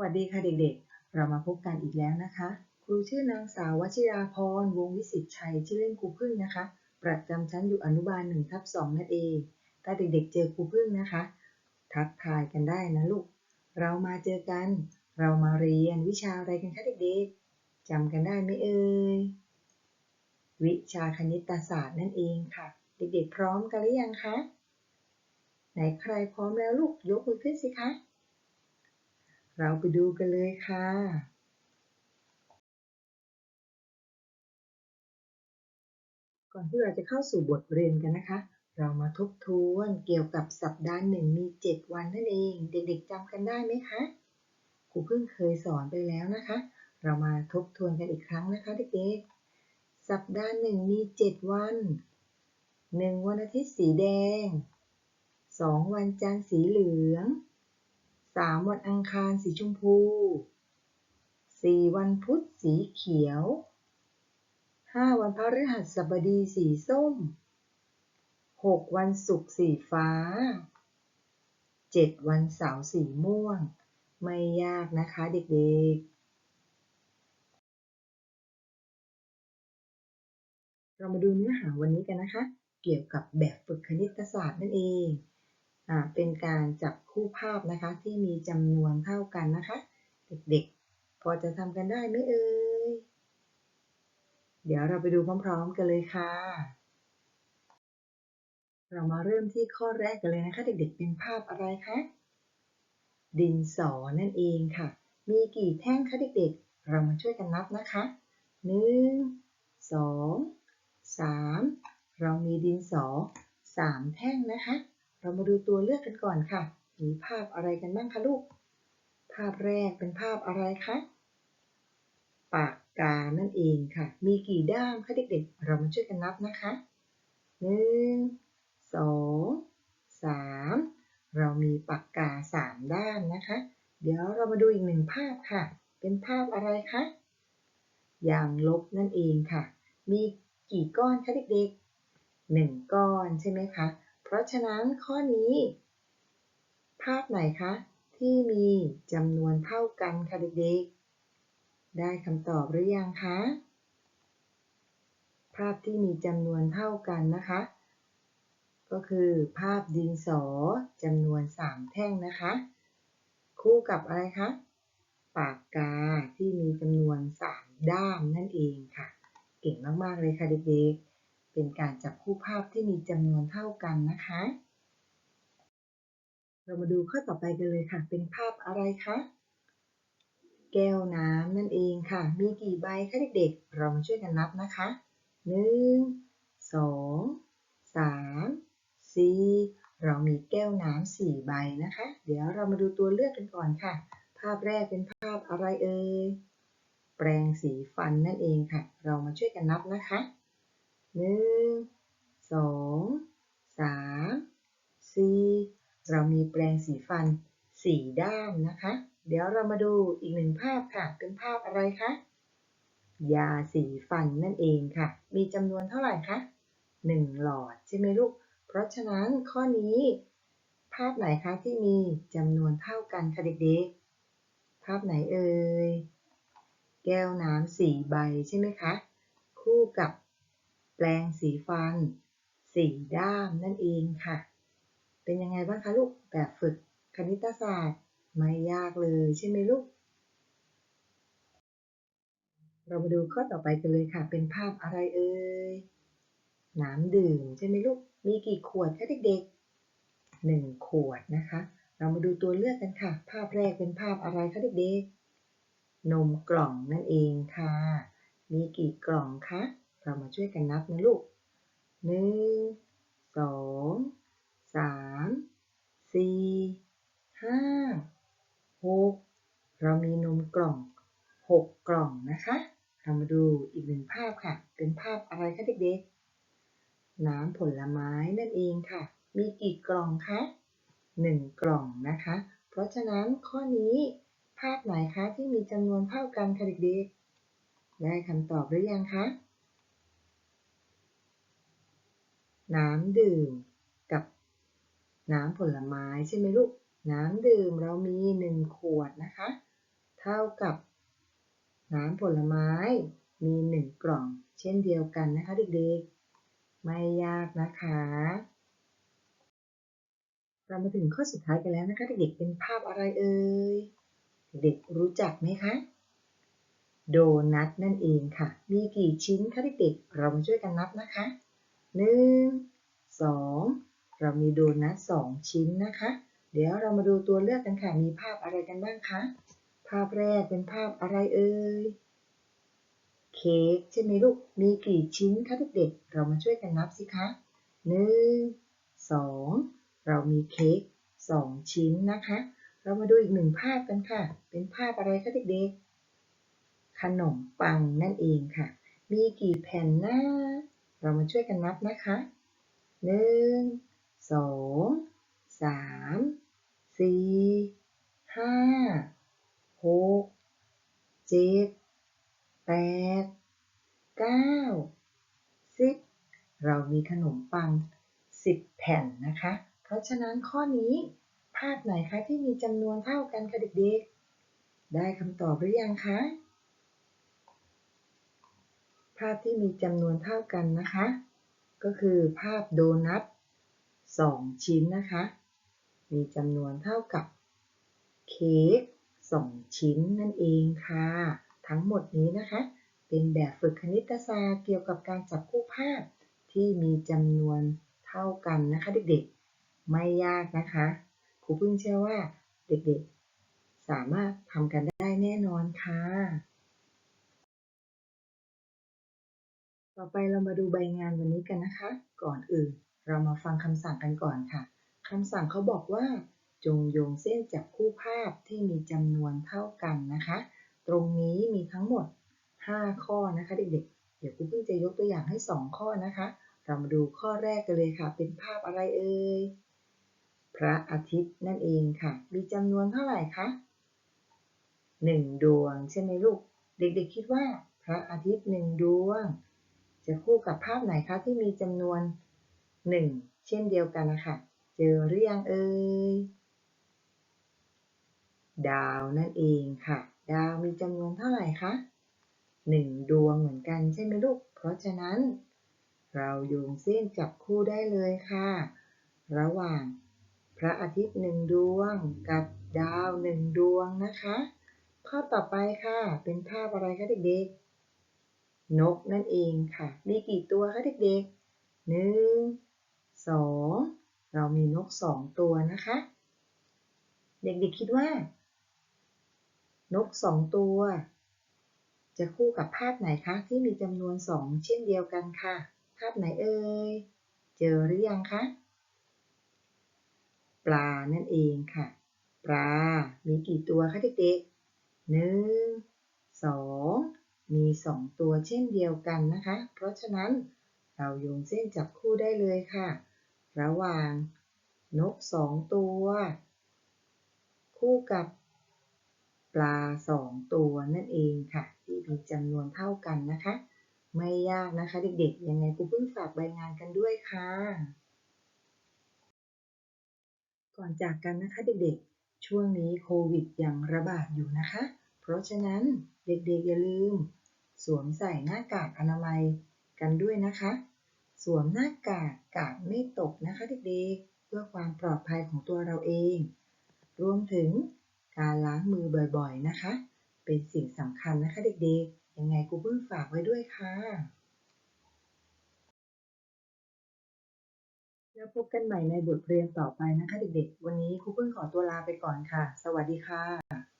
วัสดีค่ะเด็กๆ เรามาพบกันอีกแล้วนะคะ ครูชื่อนางสาววชิราพร วงศ์วิสิตชัย ชื่อเล่นครูพึ่งนะคะ ประจำชั้นอยู่อนุบาลหนึ่งทับสองนั่นเอง ถ้าเด็กๆ เจอครูพึ่งนะคะ ทักทายกันได้นะลูก เรามาเจอกัน เรามาเรียนวิชาอะไรกันคะเด็กๆจำกันได้ไหมเอ่ย วิชาคณิตศาสตร์นั่นเองค่ะ เด็กๆ พร้อมกันหรือยังคะ ไหนใครพร้อมแล้วลูกยกมือขึ้นสิคะ เราไปดูกันเลยค่ะก่อนที่เราจะเข้าสู่บทเรียนกันนะคะ เรามาทบทวนเกี่ยวกับสัปดาห์หนึ่งมี 7 วันนั่นเอง เด็กๆจำกันได้ไหมคะครูเพิ่งเคยสอนไปแล้วนะคะ เรามาทบทวนกันอีกครั้งนะคะเด็กๆสัปดาห์หนึ่งมี 7 วัน 1 วันอาทิตย์สีแดง 2 วันจันทร์สีเหลือง สามวันอังคารสีชมพูสี่วันพุธสีเขียวห้าวันพฤหัสบดีสีส้มหกวันศุกร์สีฟ้าเจ็ดวันเสาร์สีม่วง ไม่ยากนะคะเด็กๆ เรามาดูเนื้อหาวันนี้กันนะคะ เกี่ยวกับแบบฝึกคณิตศาสตร์นั่นเอง เป็นการจับคู่ภาพนะคะ ที่มีจำนวนเท่ากันนะคะ เด็กๆ พอจะทำกันได้ไหมเอ่ยเดี๋ยวเราไปดูพร้อมๆ กันเลยค่ะ เรามาเริ่มที่ข้อแรกกันเลยนะคะ เด็กๆ เป็นภาพอะไรคะ ดินสอนั่นเองค่ะ มีกี่แท่งคะเด็กๆ เรามาช่วยกันนับนะคะหนึ่งสองสามเรามีดินสอสามแท่งนะคะ เรามาดูตัวเลือกกันก่อนค่ะ มีภาพอะไรกันบ้างคะลูก ภาพแรกเป็นภาพอะไรคะ ปากกา นั่นเองค่ะ มีกี่ด้ามคะเด็กๆ เรามาช่วยกันนับนะคะหนึ่งสองสามเรามีปากกาสามด้านนะคะ เดี๋ยวเรามาดูอีกหนึ่งภาพค่ะ เป็นภาพอะไรคะ ยางลบนั่นเองค่ะ มีกี่ก้อนคะเด็กๆหนึ่งก้อนใช่ไหมคะ เพราะฉะนั้นข้อนี้ ภาพไหนคะ ที่มีจำนวนเท่ากันคะเด็กๆ ได้คำตอบหรือยังคะ ภาพที่มีจำนวนเท่ากันนะคะ ก็คือภาพดินสอจำนวน 3 แท่งนะคะ คู่กับอะไรคะ ปากกาที่มีจำนวน 3 ด้ามนั่นเองค่ะ เก่งมาก ๆ เลยค่ะเด็กๆ เป็นการจับคู่ภาพที่มีจำนวนเท่ากันนะคะ เรามาดูข้อต่อไปกันเลยค่ะ เป็นภาพอะไรคะ แก้วน้ำนั่นเองค่ะ มีกี่ใบคะเด็กๆ เรามาช่วยกันนับนะคะหนึ่งสองสามสี่เรามีแก้วน้ำสี่ใบนะคะ เดี๋ยวเรามาดูตัวเลือกกันก่อนค่ะ ภาพแรกเป็นภาพอะไรเอ่ย แปรงสีฟันนั่นเองค่ะ เรามาช่วยกันนับนะคะ หนึ่งสองสามสี่เรามีแปรงสีฟันสี่ด้านนะคะ เดี๋ยวเรามาดูอีกหนึ่งภาพค่ะ เป็นภาพอะไรคะ ยาสีฟันนั่นเองค่ะ มีจำนวนเท่าไหร่คะหนึ่งหลอดใช่ไหมลูก เพราะฉะนั้นข้อนี้ ภาพไหนคะที่มีจำนวนเท่ากันคะเด็กๆ ภาพไหนเอ่ย แก้วน้ำสี่ใบใช่ไหมคะ คู่กับ แปลงสีฟันสีด้ามนั่นเองค่ะ เป็นยังไงบ้างคะลูกแบบฝึกคณิตศาสตร์ไม่ยากเลยใช่ไหมลูก เรามาดูข้อต่อไปกันเลยค่ะ เป็นภาพอะไรเอ่ยน้ำดื่มใช่ไหมลูก มีกี่ขวดคะเด็กๆหนึ่งขวดนะคะ เรามาดูตัวเลือกกันค่ะ ภาพแรกเป็นภาพอะไรคะเด็กๆ นมกล่องนั่นเองค่ะ มีกี่กล่องคะ เรามาช่วยกันนับนะลูกหนึ่งสองสามสี่ห้าหกเรามีนมกล่องหกกล่องนะคะเรามาดูอีกหนึ่งภาพค่ะ เป็นภาพอะไรคะเด็กๆ น้ำผลไม้นั่นเองค่ะ มีกี่กล่องคะหนึ่งกล่องนะคะ เพราะฉะนั้นข้อนี้ภาพไหนคะที่มีจำนวนเท่ากันคะเด็กๆ ได้คำตอบหรือยังคะ น้ำดื่มกับน้ำผลไม้ใช่ไหมลูก น้ำดื่มเรามีหนึ่งขวดนะคะ เท่ากับน้ำผลไม้มีหนึ่งกล่อง เช่นเดียวกันนะคะเด็กๆ ไม่ยากนะคะ เรามาถึงข้อสุดท้ายกันแล้วนะคะเด็กๆ เป็นภาพอะไรเอ่ย เด็กรู้จักไหมคะ โดนัทนั่นเองค่ะ มีกี่ชิ้นคะเด็กๆ เรามาช่วยกันนับนะคะ หนึ่งสองเรามีโดนัทสองชิ้นนะคะ เดี๋ยวเรามาดูตัวเลือกกันค่ะ มีภาพอะไรกันบ้างคะ ภาพแรกเป็นภาพอะไรเอ่ย เค้กใช่ไหมลูก มีกี่ชิ้นคะเด็กๆ เรามาช่วยกันนับสิคะหนึ่งสองเรามีเค้กสองชิ้นนะคะ เรามาดูอีกหนึ่งภาพกันค่ะ เป็นภาพอะไรคะเด็กๆ ขนมปังนั่นเองค่ะ มีกี่แผ่นนะ เรามาช่วยกันนับนะคะหนึ่งสองสามสี่ห้าหกเจ็ดแปดเก้าสิบเรามีขนมปังสิบแผ่นนะคะ เพราะฉะนั้นข้อนี้ภาพไหนคะที่มีจำนวนเท่ากันคะเด็กๆ ได้คำตอบหรือยังคะ ภาพที่มีจำนวนเท่ากันนะคะ ก็คือภาพโดนัทสองชิ้นนะคะ มีจำนวนเท่ากับเค้กสองชิ้นนั่นเองค่ะ ทั้งหมดนี้นะคะ เป็นแบบฝึกคณิตศาสตร์เกี่ยวกับการจับคู่ภาพที่มีจำนวนเท่ากันนะคะเด็กๆ ไม่ยากนะคะครูพึ่งเชื่อว่าเด็กๆ สามารถทำกันได้แน่นอนค่ะ ต่อไปเรามาดูใบงานวันนี้กันนะคะ ก่อนอื่น เรามาฟังคำสั่งกันก่อนค่ะคำสั่งเขาบอกว่า จงโยงเส้นจับคู่ภาพที่มีจำนวนเท่ากันนะคะ ตรงนี้มีทั้งหมด 5 ข้อนะคะเด็กๆ เดี๋ยวครูเพิ่งจะยกตัวอย่างให้ 2 ข้อนะคะ เรามาดูข้อแรกกันเลยค่ะ เป็นภาพอะไรเอ่ย พระอาทิตย์นั่นเองค่ะ มีจำนวนเท่าไหร่คะหนึ่งดวงใช่ไหมลูก เด็กๆคิดว่า พระอาทิตย์หนึ่งดวง จะคู่กับภาพไหนคะที่มีจำนวนหนึ่งเช่นเดียวกันนะคะ เจอหรือยังเอ่ย ดาวนั่นเองค่ะ ดาวมีจำนวนเท่าไหร่คะหนึ่งดวงเหมือนกันใช่ไหมลูก เพราะฉะนั้น เราโยงเส้นจับคู่ได้เลยค่ะ ระหว่างพระอาทิตย์หนึ่งดวงกับดาวหนึ่งดวงนะคะ ข้อต่อไปค่ะ เป็นภาพอะไรคะเด็กๆ นกนั่นเองค่ะ มีกี่ตัวคะเด็กๆหนึ่งสองเรามีนกสองตัวนะคะ เด็กๆคิดว่า นกสองตัว จะคู่กับภาพไหนคะ ที่มีจำนวนสองเช่นเดียวกันค่ะ ภาพไหนเอ่ย เจอหรือยังคะ ปลานั่นเองค่ะ ปลา มีกี่ตัวคะเด็กๆหนึ่งสอง มีสองตัวเช่นเดียวกันนะคะ เพราะฉะนั้นเราโยงเส้นจับคู่ได้เลยค่ะ ระหว่าง นกสองตัว คู่กับปลาสองตัวนั่นเองค่ะ ที่มีจำนวนเท่ากันนะคะ ไม่ยากนะคะเด็กๆ ยังไงครูเพิ่งฝากใบงานกันด้วยค่ะ ก่อนจากกันนะคะเด็กๆ ช่วงนี้โควิดยังระบาดอยู่นะคะ เพราะฉะนั้นเด็กๆ อย่าลืม สวมใส่หน้ากากอนามัยกันด้วยนะคะ สวมหน้ากากกาดไม่ตกนะคะเด็กๆ เพื่อความปลอดภัยของตัวเราเอง รวมถึงการล้างมือบ่อยๆนะคะ เป็นสิ่งสำคัญนะคะเด็กๆ ยังไงครูเพิ่งฝากไว้ด้วยค่ะ แล้วพบกันใหม่ในบทเรียนต่อไปนะคะเด็กๆ วันนี้ครูเพิ่งขอตัวลาไปก่อนค่ะ สวัสดีค่ะ